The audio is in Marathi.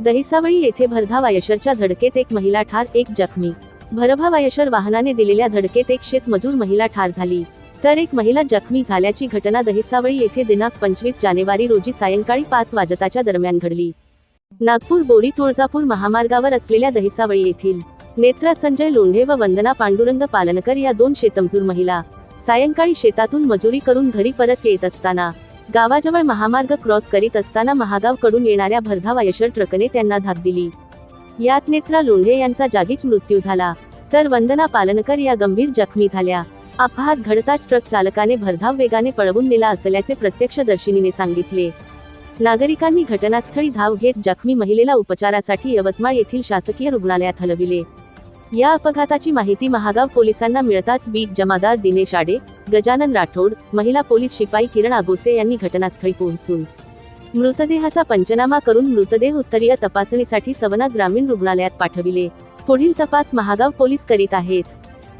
दहिसावळी येथे भरधा वायशरच्या धडकेत एक महिला ठार एक जखमी. भरभा वायशर वाहनाने दिलेल्या धडकेत एक शेतमजूर महिला ठार झाली. तर एक महिला जखमी झाल्याची घटना दहिसावळी येथे दिनांक पंचवीस जानेवारी रोजी सायंकाळी पाच वाजताच्या दरम्यान घडली. नागपूर बोरी तुळजापूर महामार्गावर असलेल्या दहिसावळी येथील नेत्रा संजय लोंढे व वंदना पांडुरंग पालनकर या दोन शेतमजूर महिला सायंकाळी शेतातून मजुरी करून घरी परत येत असताना गावाजवळ महामार्ग क्रॉस करीत असताना महागावकडून येणाऱ्या भरधाव यशर ट्रकने त्यांना धाक दिली. यात नेत्रा लोंढे यांचा जागीच मृत्यू झाला. तर वंदना पालनकर या गंभीर जखमी झाल्या. अपघात घडताच ट्रक चालकाने भरधाव वेगाने पळवून नेला असल्याचे प्रत्यक्षदर्शिनीने सांगितले. नागरिकांनी घटनास्थळी धाव घेत जखमी महिलेला उपचारासाठी यवतमाळ येथील शासकीय रुग्णालयात हलविले. या अपघाताची माहिती महागाव पोलिसांना मिळताच बीट जमादार दिनेश आडे गजानन राठोड महिला पोलीस शिपाई किरण आगोसे यांनी घटनास्थळी पोहोचून मृतदेहाचा पंचनामा करून मृतदेह उत्तरीय तपासणीसाठी सवना ग्रामीण रुग्णालयात पाठविले. पुढील तपास महागाव पोलीस करीत आहेत.